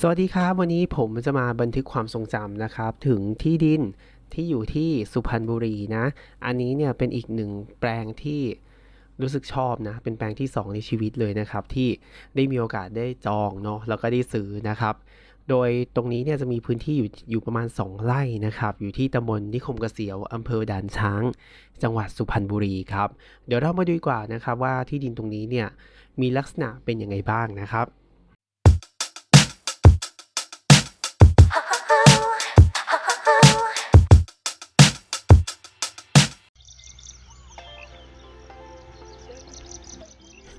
สวัสดีครับ วันนี้ผมจะมาบันทึกความทรงจำนะครับ ถึงที่ดินที่อยู่ที่สุพรรณบุรีนะ อันนี้เนี่ยเป็นอีกหนึ่งแปลงที่รู้สึกชอบนะ เป็นแปลงที่ 2 ในชีวิตเลยนะครับ ที่ได้มีโอกาสได้จองเนาะแล้วก็ได้ซื้อนะครับ โดยตรงนี้เนี่ยจะมีพื้นที่อยู่อยู่ประมาณ 2 ไร่นะครับ อยู่ที่ตำบลนิคมกเกษียวอำเภอด่านช้าง จังหวัดสุพรรณบุรีครับ เดี๋ยวเรามาดูดีกว่านะครับว่าที่ดินตรงนี้เนี่ยมีลักษณะเป็นยังไงบ้างนะครับ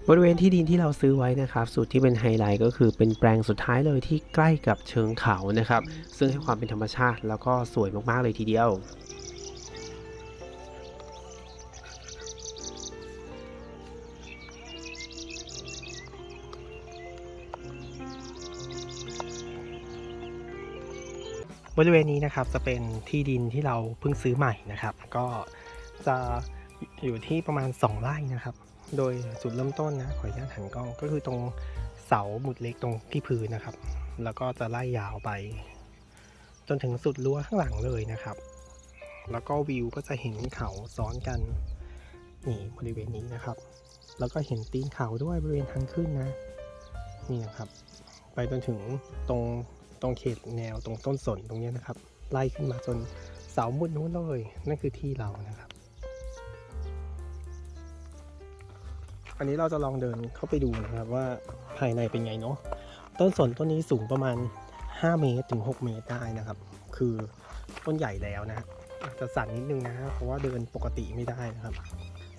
บริเวณที่ดินที่เราซื้อไว้นะครับสูตรที่เป็นไฮไลท์ก็คือเป็นแปลงสุดท้ายเลยที่ใกล้กับเชิงเขานะครับ ซึ่งให้ความเป็นธรรมชาติแล้วก็สวยมากๆเลยทีเดียวบริเวณนี้นะครับจะเป็นที่ดินที่เราเพิ่งซื้อใหม่นะครับ ก็จะอยู่ที่ประมาณ 2 ไร่นะครับ โดยจุดเริ่มต้นนะขออนุญาตหันกล้องก็คือตรงเสาหมุดเล็กตรงที่พื้นนะครับ แล้วก็จะไล่ยาวไป จนถึงสุดรั้วข้างหลังเลยนะครับ แล้วก็วิวก็จะเห็นเขาซ้อนกันนี่บริเวณนี้นะครับ แล้วก็เห็นตีนเขาด้วยบริเวณทางขึ้นนะนี่นะครับ ไปจนถึงตรงตรงเขตแนวตรงต้นสนตรงเนี้ยนะครับ ไล่ขึ้นมาจนเสามุดนู้นเลยนั่นคือที่เรานะครับ อันนี้เราจะลองเดินเข้าไปดูนะครับว่าภายในเป็นไงเนาะต้นสนต้นนี้สูงประมาณ 5 เมตรถึง 6 เมตรได้นะครับ คือต้นใหญ่แล้วนะอาจจะสั่นนิดนึงนะเพราะว่าเดินปกติไม่ได้นะครับ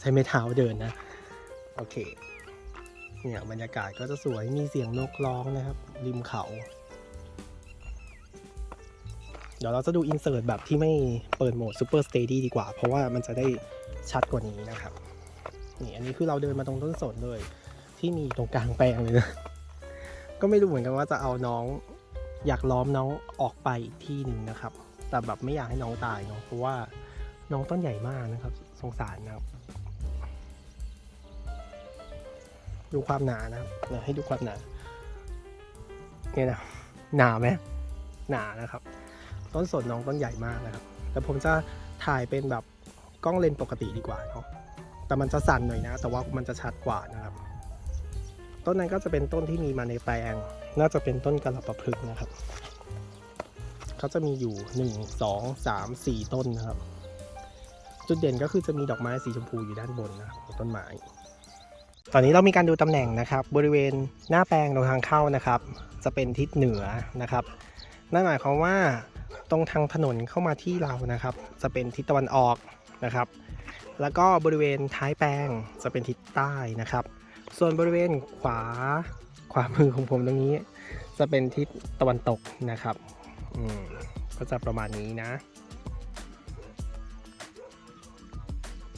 ใช้ไม้เท้าเดินนะโอเคเนี่ยบรรยากาศก็จะสวยมีเสียงนกร้องนะครับ ริมเขา เดี๋ยวเราจะดูอินเสิร์ตแบบที่ไม่เปิดโหมด Super Steady ดีกว่า เพราะว่ามันจะได้ชัดกว่านี้นะครับ นี่อันนี้คือเราเดินมาตรงต้นสนเลย ที่มีตรงกลางแปลงเลยนะก็ไม่รู้เหมือนกันว่าจะเอาน้องอยากล้อมน้องออกไปอีกที่หนึ่งนะครับ แต่แบบไม่อยากให้น้องตายเนาะเพราะว่าน้องต้นใหญ่มากนะครับ สงสารนะครับ ดูความหนานะครับเดี๋ยวให้ดูความหนาเนี่ยนะหนาไหมหนานะครับ ต้นสนน้องต้นใหญ่มากนะครับแต่ผมจะถ่ายเป็นแบบกล้องเลนส์ปกติดีกว่าเนาะ แต่มันจะสั่นหน่อยนะ แต่ว่ามันจะชัดกว่านะครับ ต้นนั้นก็จะเป็นต้นที่มีมาในแปลง น่าจะเป็นต้นกระประพฤกษ์นะครับเขาจะมีอยู่ 1 2 3 4 ต้นนะครับ จุดเด่นก็คือจะมีดอกไม้สีชมพูอยู่ด้านบนนะครับของต้นไม้ ตอนนี้เรามีการดูตำแหน่งนะครับ บริเวณหน้าแปลงตรงทางเข้านะครับ จะเป็นทิศเหนือนะครับ นั่นหมายความว่าตรงทางถนนเข้ามาที่เรานะครับ จะเป็นทิศตะวันออกนะครับ แล้วก็บริเวณท้ายแปลงจะเป็นทิศใต้นะครับ ส่วนบริเวณขวาขวามือของผมตรงนี้ จะเป็นทิศตะวันตกนะครับอืมก็จะประมาณนี้นะ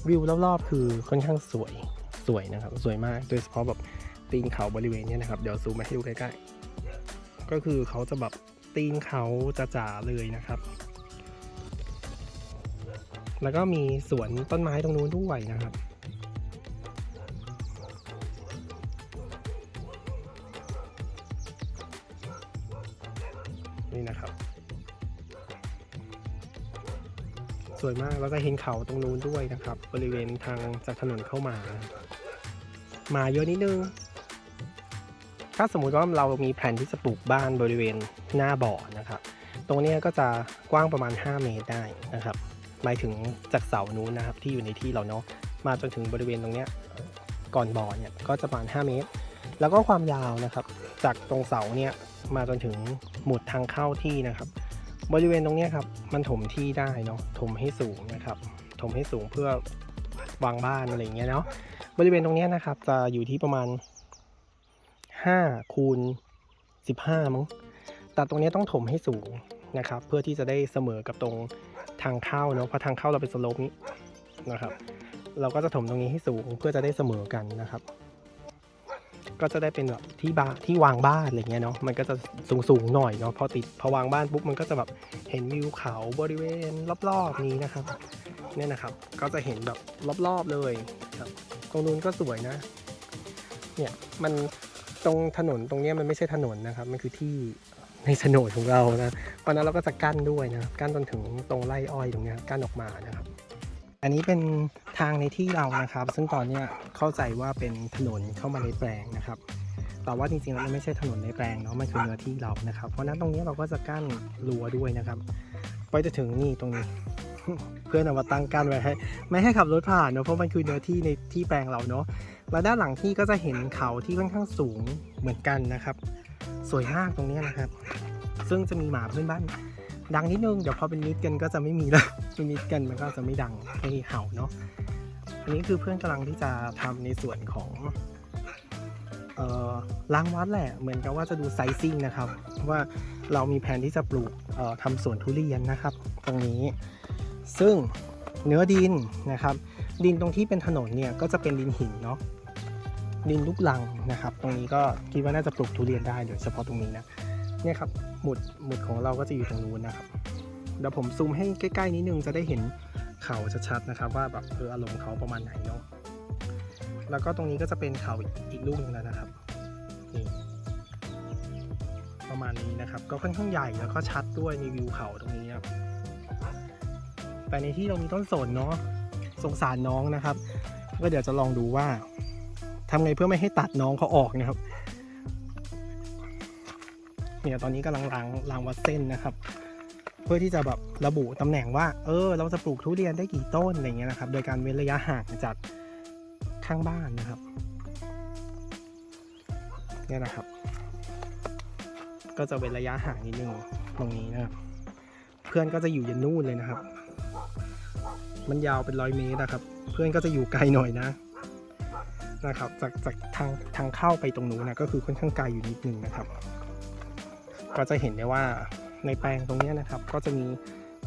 วิวรอบๆ คือค่อนข้างสวยสวยนะครับ สวยมากโดยเฉพาะแบบตีนเขาบริเวณนี้นะครับ เดี๋ยวซูมมาให้ดูใกล้ๆก็คือเขาจะแบบตีนเขาจ๋าๆเลยนะครับ แล้วก็มีสวนต้นไม้ตรงนู้นด้วยนะครับ นี่นะครับ สวยมากแล้วก็เห็นเขาตรงนู้นด้วยนะครับ บริเวณทางจากถนนเข้ามา มาเยอะนิดนึง ถ้าสมมุติว่าเรามีแผนที่จะปลูกบ้านบริเวณหน้าบ่อนะครับ ตรงนี้ก็จะกว้างประมาณ 5 เมตรได้นะครับ หมายถึงจากเสานู้นนะครับ ที่อยู่ในที่เราเนาะมาจนถึงบริเวณตรงเนี้ยก่อนบ่อเนี่ยก็จะประมาณ 5 เมตร แล้วก็ความยาวนะครับ จากตรงเสาเนี่ยมาจนถึงหมุดทางเข้าที่นะครับ บริเวณตรงเนี้ยครับมันถมที่ได้เนาะถมให้สูงนะครับ ถมให้สูงเพื่อวางบ้านอะไรอย่างเงี้ยเนาะบริเวณตรงเนี้ยนะครับ จะอยู่ที่ประมาณ5คูณ15มั้งแต่ตรงเนี้ยต้องถมให้สูงนะครับ เพื่อที่จะได้เสมอกับตรง ทางเข้าเนาะเพราะทางเข้าเราเป็นสโลปนี้นะครับ เราก็จะถมตรงนี้ให้สูงเพื่อจะได้เสมอกันนะครับ ก็จะได้เป็นแบบที่บ้านที่วางบ้านอะไรเงี้ยเนาะมันก็จะสูงสูงหน่อยเนาะพอติดพอวางบ้านปุ๊บมันก็จะแบบเห็นวิวเขาบริเวณรอบๆนี้นะครับเนี่ยนะครับ ก็จะเห็นแบบรอบๆเลยครับ ตรงนู้นก็สวยนะ เนี่ยมันตรงถนนตรงเนี้ยมันไม่ใช่ถนนนะครับ มันคือที่ ในโฉนดของเรานะเพราะฉะนั้นเราก็จะกั้นด้วยนะกั้นจนถึงตรงไร่อ้อยตรงนี้กั้นออกมานะครับ อันนี้เป็นทางในที่เรานะครับ ซึ่งตอนนี้เข้าใจว่าเป็นถนนเข้ามาในแปลงนะครับ แต่ว่าจริงๆแล้วมันไม่ใช่ถนนในแปลงเนาะมันคือเนื้อที่เรานะครับ เพราะฉะนั้นตรงนี้เราก็จะกั้นรั้วด้วยนะครับไปจะถึงนี่ตรงนี้ เพื่อนเอามาตั้งกั้นไว้ให้ไม่ให้ขับรถผ่านเนาะเพราะมันคือเนื้อที่ในที่แปลงเราเนาะแล้วด้านหลังที่ก็จะเห็นเขาที่ค่อนข้างสูงเหมือนกันนะครับ สวยมากตรงนี้นะครับ ซึ่งจะมีหมาเพื่อนบ้านดังนิดนึง เดี๋ยวพอเป็นมิตรกันก็จะไม่มีแล้วเป็นมิตรกันมันก็จะไม่ดังไม่เห่าเนาะ อันนี้คือเพื่อนกำลังที่จะทำในส่วนของเอ่อล้างวัดแหละ เหมือนกับว่าจะดูไซซิ่งนะครับ ว่าเรามีแผนที่จะปลูกเอ่อทำสวนทุเรียนนะครับ ตรงนี้ ซึ่งเนื้อดินนะครับ ดินตรงที่เป็นถนนเนี่ยก็จะเป็นดินหินเนาะ ดินลูกลังนะครับ ตรงนี้ก็คิดว่าน่าจะปลูกทุเรียนได้โดยเฉพาะตรงนี้นะเนี่ยครับหมุดหมุดของเราก็จะอยู่ตรงนู้นนะครับเดี๋ยวผมซูมให้ใกล้ๆนิดนึงจะได้เห็นเขาชัดๆนะครับ ว่าแบบเอออารมณ์เขาประมาณไหนเนาะแล้วก็ตรงนี้ก็จะเป็นเขาอีกลูกหนึงแล้วนะครับนี่ประมาณนี้นะครับ ก็ค่อนข้างใหญ่แล้วก็ชัดด้วยในวิวเขาตรงนี้ครับแต่ในที่เรามีต้นสนเนาะสงสารน้องนะครับ ก็เดี๋ยวจะลองดูว่า ทำไงเพื่อไม่ให้ตัดน้องเขาออกนะครับ เนี่ยตอนนี้กำลังล้างล้างวัดเส้นนะครับ เพื่อที่จะแบบระบุตำแหน่งว่า เออ เราจะปลูกทุเรียนได้กี่ต้นอะไรเงี้ยนะครับ โดยการเว้นระยะห่างจากข้างบ้านนะครับ เนี่ยนะครับ ก็จะเว้นระยะห่างนิดนึงตรงนี้นะครับ เพื่อนก็จะอยู่ยันนู่นเลยนะครับ มันยาวเป็นร้อยเมตรนะครับ เพื่อนก็จะอยู่ไกลหน่อยนะ นะครับจากจากทางทางเข้าไปตรงนู้นนะก็คือค่อนข้างไกลอยู่นิดนึงนะครับ ก็จะเห็นได้ว่าในแปลงตรงนี้นะครับ ก็จะมี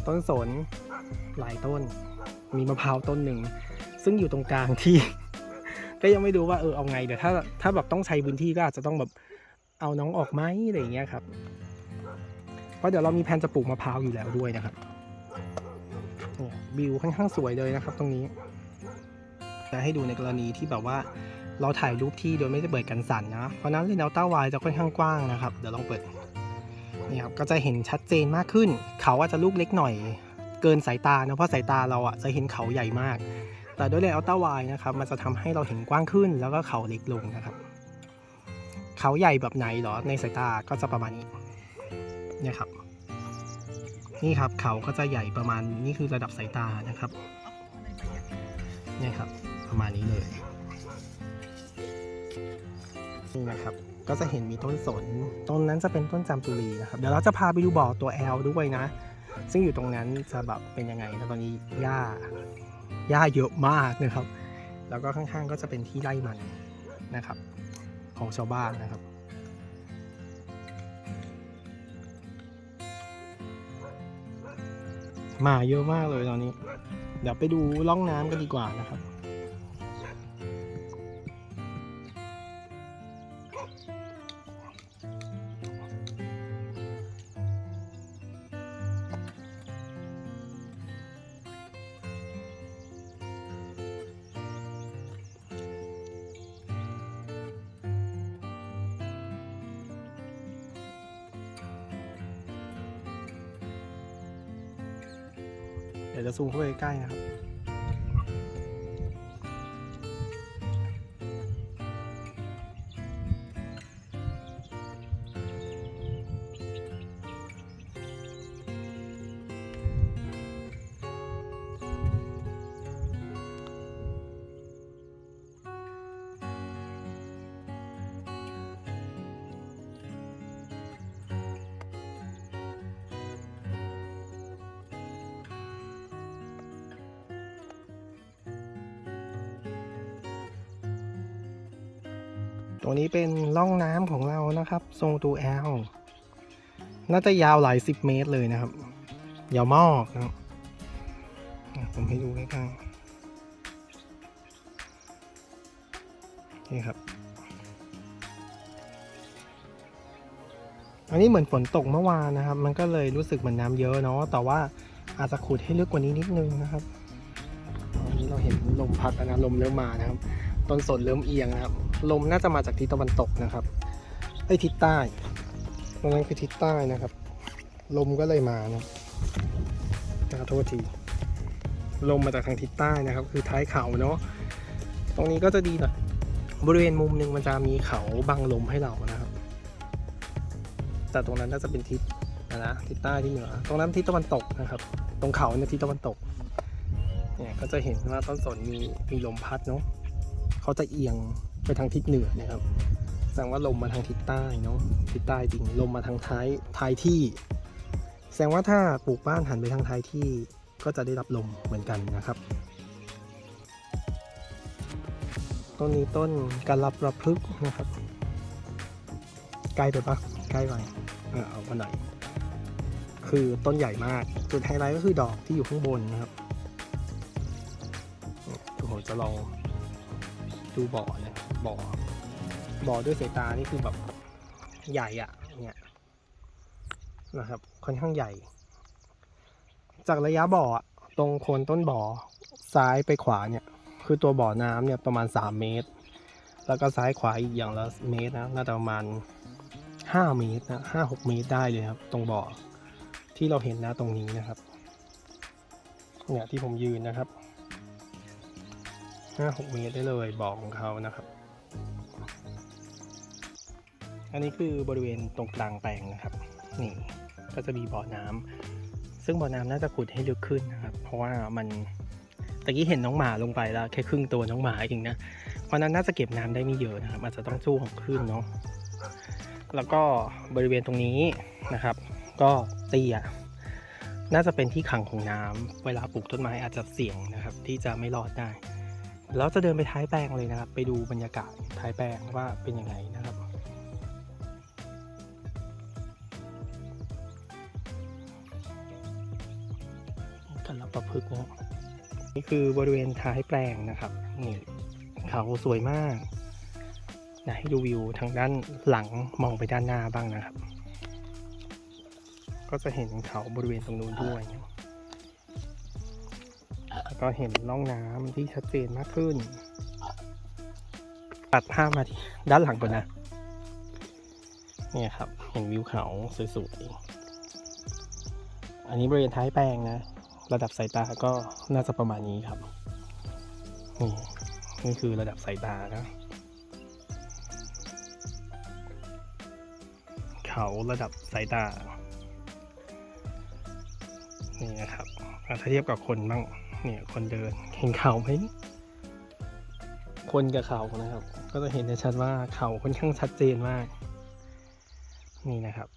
ต้นสนหลายต้น มีมะพร้าวต้นหนึ่ง ซึ่งอยู่ตรงกลางที่ ก็ยังไม่รู้ว่าเออเอาไงเดี๋ยวถ้าถ้าแบบต้องใช้พื้นที่ก็อาจจะต้องแบบเอาน้องออกไหมอะไรอย่างเงี้ยครับเพราะเดี๋ยวเรามีแผนจะปลูกมะพร้าวอยู่แล้วด้วยนะครับวิวค่อนข้างสวยเลยนะครับ ตรงนี้ จะให้ดูในกรณีที่แบบว่าเราถ่ายรูปที่โดยไม่ได้เปิดกันสั่นนะ เพราะนั้นเลนส์อัลต้าไวจะค่อนข้างกว้างนะครับ เดี๋ยวลองเปิดนี่ครับก็จะเห็นชัดเจนมากขึ้น เขาอาจจะลูกเล็กหน่อย เกินสายตานะเพราะสายตาเราอะจะเห็นเขาใหญ่มาก แต่ด้วยเลนส์อัลต้าไวนะครับมันจะทำให้เราเห็นกว้างขึ้น แล้วก็เขาเล็กลงนะครับ เขาใหญ่แบบไหนเหรอในสายตาก็จะประมาณนี้นี่ครับ นี่ครับเขาก็จะใหญ่ประมาณนี่คือระดับสายตานะครับนี่ครับ ประมาณนี้เลยนี่นะครับก็จะเห็นมีต้นสน ต้นนั้นจะเป็นต้นจามจุรีนะครับ เดี๋ยวเราจะพาไปดูบ่อตัวแอลด้วยนะ ซึ่งอยู่ตรงนั้นจะแบบเป็นยังไงนะตอนนี้หญ้าหญ้าเยอะมากนะครับ แล้วก็ข้างๆก็จะเป็นที่ไร่มันนะครับ ของชาวบ้านนะครับหมาเยอะมากเลยตอนนี้ เดี๋ยวไปดูร่องน้ำกันดีกว่านะครับ เดี๋ยวจะซูมเข้าไปใกล้ๆนะครับ ตรงนี้เป็นร่องน้ำของเรานะครับ ทรงตัวแอล น่าจะยาวหลายสิบเมตรเลยนะครับ ยาวมากนะครับอะผมให้ดูใกล้ๆนี่ครับ อันนี้เหมือนฝนตกเมื่อวานนะครับ มันก็เลยรู้สึกเหมือนน้ำเยอะเนาะ แต่ว่าอาจจะขุดให้ลึกกว่านี้นิดนึงนะครับอันนี้เราเห็นลมพัดแล้วนะลมเริ่มมานะครับ ต้นสนเริ่มเอียงนะครับ ลมน่าจะมาจากทิศตะวันตกนะครับไอ้ทิศใต้ตรงนั้นคือทิศใต้นะครับ ลมก็เลยมานะขอโทษทีลมมาจากทางทิศใต้นะครับ คือท้ายเขาเนาะตรงนี้ก็จะดีหน่อยบริเวณมุมหนึ่งมันจะมีเขาบังลมให้เรานะครับ แต่ตรงนั้นน่าจะเป็นทิศนะนะทิศใต้ที่เหนือ ตรงนั้นทิศตะวันตกนะครับ ตรงเขาเนี่ยทิศตะวันตกเนี่ยก็จะเห็นว่าต้นสนมีมีลมพัดเนาะ เขาจะเอียงไปทางทิศเหนือนะครับแสดงว่าลมมาทางทิศใต้เนาะทิศใต้จริงลมมาทางท้ายท้ายที่ แสดงว่าถ้าปลูกบ้านหันไปทางท้ายที่ก็จะได้รับลมเหมือนกันนะครับ ต้นนี้ต้นการรับรับพลึกนะครับใกล้ไปปะใกล้ไปเออเอามาหน่อยคือต้นใหญ่มากจุดไฮไลท์ก็คือดอกที่อยู่ข้างบนนะครับผมจะลอง ดูบ่อเนะบ่อบ่อด้วยสายตานี่คือแบบใหญ่อะเนี่ยนะครับ ค่อนข้างใหญ่ จากระยะบ่อตรงโคนต้นบ่อซ้ายไปขวาเนี่ย คือตัวบ่อน้ำเนี่ยประมาณ 3 เมตร แล้วก็ซ้ายขวาอีกอย่างละเมตรนะน่าจะประมาณ 5 เมตรนะห้าหกเมตรได้เลยครับ ตรงบ่อที่เราเห็นนะตรงนี้นะครับ เนี่ยที่ผมยืนนะครับ ห้าหกเมตรได้เลยบ่อของเขานะครับ อันนี้คือบริเวณตรงกลางแปลงนะครับ นี่ก็จะมีบ่อน้ำซึ่งบ่อน้ำน่าจะขุดให้ลึกขึ้นนะครับ เพราะว่ามันตะกี้เห็นน้องหมาลงไปแล้วแค่ครึ่งตัวน้องหมาเองนะเพราะนั้นน่าจะเก็บน้ำได้ไม่เยอะนะครับ อาจจะต้องสู้ของคลื่นเนาะแล้วก็บริเวณตรงนี้นะครับ ก็เตี้ยน่าจะเป็นที่ขังของน้ำเวลาปลูกต้นไม้อาจจะเสี่ยงนะครับ ที่จะไม่รอดได้ แล้วจะเดินไปท้ายแปลงเลยนะครับ ไปดูบรรยากาศท้ายแปลงว่าเป็นยังไงนะครับ กันรับประพฤกษ์นะนี่คือบริเวณท้ายแปลงนะครับนี่เขาสวยมากนะให้ดูวิวทางด้านหลังมองไปด้านหน้าบ้างนะครับ ก็จะเห็นเขาบริเวณตรงนู้นด้วยนะ ก็เห็นร่องน้ำที่ชัดเจนมากขึ้น ตัดภาพมาที่ด้านหลังก่อนนะ เนี่ยครับ เห็นวิวเขาสวยๆ อันนี้บริเวณท้ายแปลงนะ ระดับสายตาก็น่าจะประมาณนี้ครับ นี่นี่คือระดับสายตานะเขาระดับสายตา นี่นะครับอะถ้าเทียบกับคนบ้าง เนี่ยคนเดินเห็นเขาไหมคนกับเขานะครับ ก็จะเห็นได้ชัดว่าเขาค่อนข้างชัดเจนมาก นี่นะครับ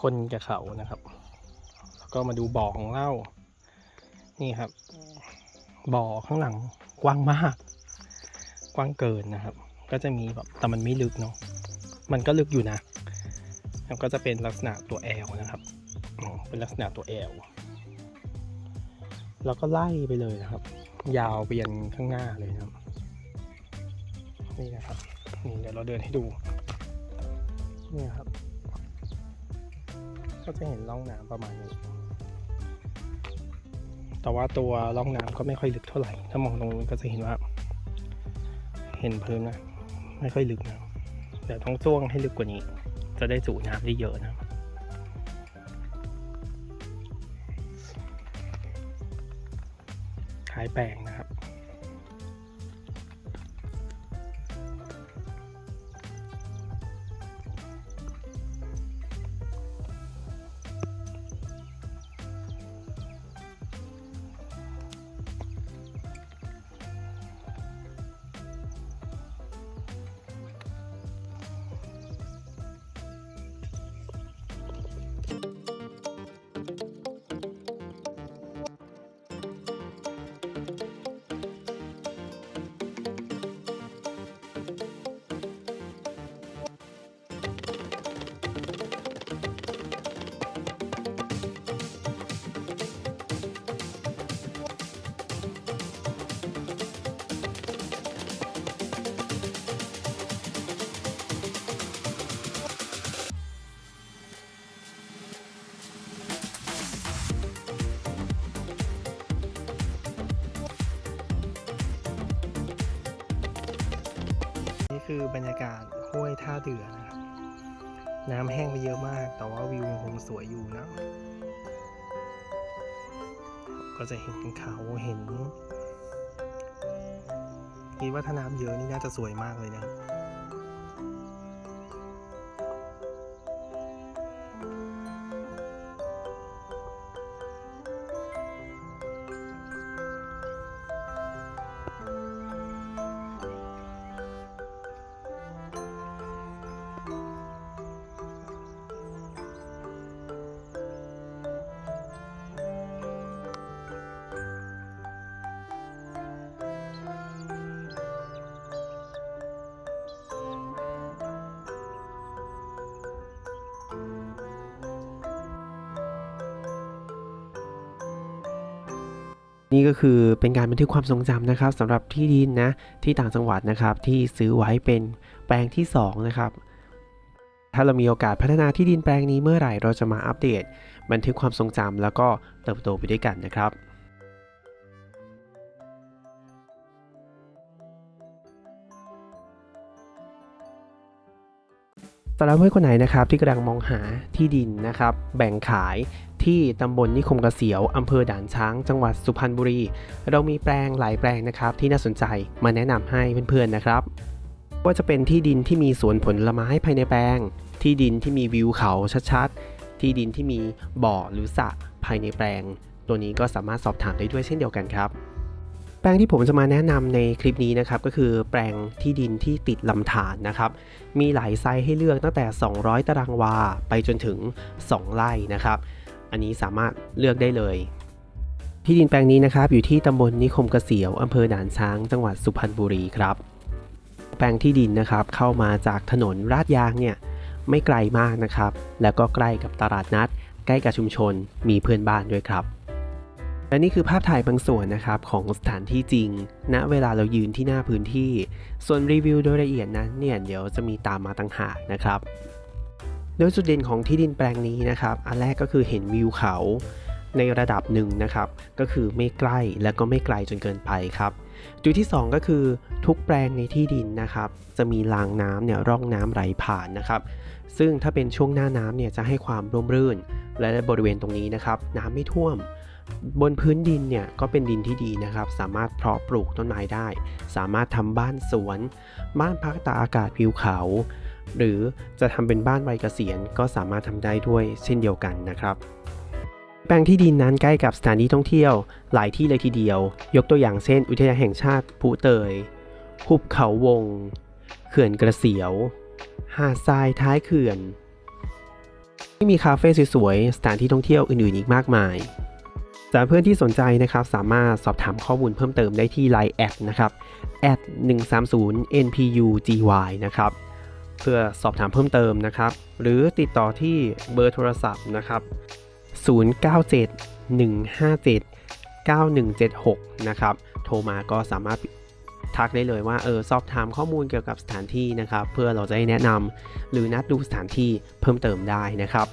คนกับเขานะครับ แล้วก็มาดูบ่อของเรานี่ครับ บ่อข้างหลังกว้างมาก กว้างเกินนะครับ ก็จะมีแบบแต่มันไม่ลึกเนาะมันก็ลึกอยู่นะแล้วก็จะเป็นลักษณะตัวแอลนะครับเป็นลักษณะตัวแอล แล้วก็ไล่ไปเลยนะครับ ยาวไปยันข้างหน้าเลยนะครับ นี่นะครับนี่เดี๋ยวเราเดินให้ดูนี่ครับ ก็จะเห็นร่องน้ำประมาณนี้ แต่ว่าตัวร่องน้ำก็ไม่ค่อยลึกเท่าไหร่ ถ้ามองตรงนู้ก็จะเห็นว่า เห็นพื้นนะ ไม่ค่อยลึกนะเดี๋ยวต้องจ้วงให้ลึกกว่านี้ จะได้สูบน้ำได้เยอะนะายแปลงนะครับ คือบรรยากาศห้วยท่าเดือนะครับ น้ำแห้งไปเยอะมาก แต่ว่าวิวยังคงสวยอยู่นะ ก็จะเห็นเขาเห็นคิดว่าถ้าน้ำเยอะนี่น่าจะสวยมากเลยนะครับ นี่ก็คือเป็นการบันทึกความทรงจำนะครับสำหรับที่ดินนะที่ต่างจังหวัดนะครับที่ซื้อไว้เป็นแปลงที่สองนะครับถ้าเรามีโอกาสพัฒนาที่ดินแปลงนี้เมื่อไหร่เราจะมาอัปเดต บันทึกความทรงจำแล้วก็เติบโตไปด้วยกันนะครับสำหรับเพื่อนคนไหนนะครับที่กำลังมองหาที่ดินนะครับ แบ่งขาย ที่ตำบลนิคมกระเกษียวอำเภอด่านช้าง จังหวัดสุพรรณบุรี เรามีแปลงหลายแปลงนะครับ ที่น่าสนใจมาแนะนำให้เพื่อนๆนะครับ ว่าจะเป็นที่ดินที่มีสวนผลไม้ภายในแปลง ที่ดินที่มีวิวเขาชัดๆ ที่ดินที่มีบ่อหรือสระภายในแปลง ตัวนี้ก็สามารถสอบถามได้ด้วยเช่นเดียวกันครับแปลงที่ผมจะมาแนะนำในคลิปนี้นะครับก็คือแปลงที่ดินที่ติดลำธารนะครับ มีหลายไซส์ให้เลือกตั้งแต่ 200 ตารางวา ไปจนถึง 2 ไร่นะครับ อันนี้สามารถเลือกได้เลย ที่ดินแปลงนี้นะครับ อยู่ที่ตำบลนิคมกเกษียวอำเภอด่านช้าง จังหวัดสุพรรณบุรีครับ แปลงที่ดินนะครับเข้ามาจากถนนลาดยางเนี่ยไม่ไกลมากนะครับ แล้วก็ใกล้กับตลาดนัด ใกล้กับชุมชน มีเพื่อนบ้านด้วยครับ และนี่คือภาพถ่ายบางส่วนนะครับของสถานที่จริง ณ เวลาเรายืนที่หน้าพื้นที่ ส่วนรีวิวโดยละเอียดนั้นเนี่ยเดี๋ยวจะมีตามมาต่างหากนะครับ โดยจุดเด่นของที่ดินแปลงนี้นะครับ อันแรกก็คือเห็นวิวเขาในระดับหนึ่งนะครับ ก็คือไม่ใกล้และก็ไม่ไกลจนเกินไปครับ จุดที่ 2 ก็คือทุกแปลงในที่ดินนะครับ จะมีรางน้ำเนี่ยร่องน้ำไหลผ่านนะครับ ซึ่งถ้าเป็นช่วงหน้าน้ำเนี่ยจะให้ความร่มรื่น และบริเวณตรงนี้นะครับ น้ำไม่ท่วม บนพื้นดินเนี่ยก็เป็นดินที่ดีนะครับ สามารถเพาะปลูกต้นไม้ได้ สามารถทำบ้านสวน บ้านพักตากอากาศวิวเขา หรือจะทำเป็นบ้านวัยเกษียณก็สามารถทำได้ด้วยเช่นเดียวกันนะครับแปลงที่ดินนั้นใกล้กับสถานที่ท่องเที่ยวหลายที่เลยทีเดียว ยกตัวอย่างเช่น อุทยานแห่งชาติภูเตยหุบเขาวง เขื่อนกระเสียว หาดทรายท้ายเขื่อนที่มีคาเฟ่สวยๆ สถานที่ท่องเที่ยวอื่นๆ อีกมากมายสำหรับเพื่อนที่สนใจนะครับสามารถสอบถามข้อมูลเพิ่มเติมได้ที่ Line แอดนะครับ 130 npugy นะครับ เพื่อสอบถามเพิ่มเติมนะครับ หรือติดต่อที่เบอร์โทรศัพท์นะครับ 097 157 9176 นะครับ โทรมาก็สามารถทักได้เลยว่าเออสอบถามข้อมูลเกี่ยวกับสถานที่นะครับ เพื่อเราจะได้แนะนำหรือนัดดูสถานที่เพิ่มเติมได้นะครับ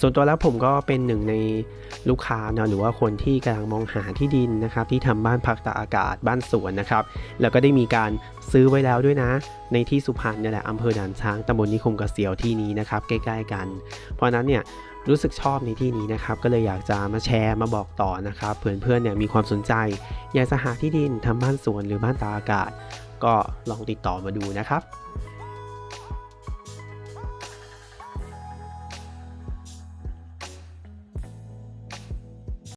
ส่วนตัวแล้วผมก็เป็นหนึ่งในลูกค้านะหรือว่าคนที่กำลังมองหาที่ดินนะครับที่ทำบ้านพักตากอากาศบ้านสวนนะครับแล้วก็ได้มีการซื้อไว้แล้วด้วยนะ ในที่สุพรรณเนี่ยแหละอำเภอด่านช้างตำบลนิคมเกษียวที่นี้นะครับใกล้ๆกัน เพราะฉะนั้นเนี่ยรู้สึกชอบในที่นี้นะครับก็เลยอยากจะมาแชร์มาบอกต่อนะครับเพื่อนๆเนี่ยมีความสนใจ อยากจะหาที่ดินทำบ้านสวนหรือบ้านตากอากาศ ก็ลองติดต่อมาดูนะครับ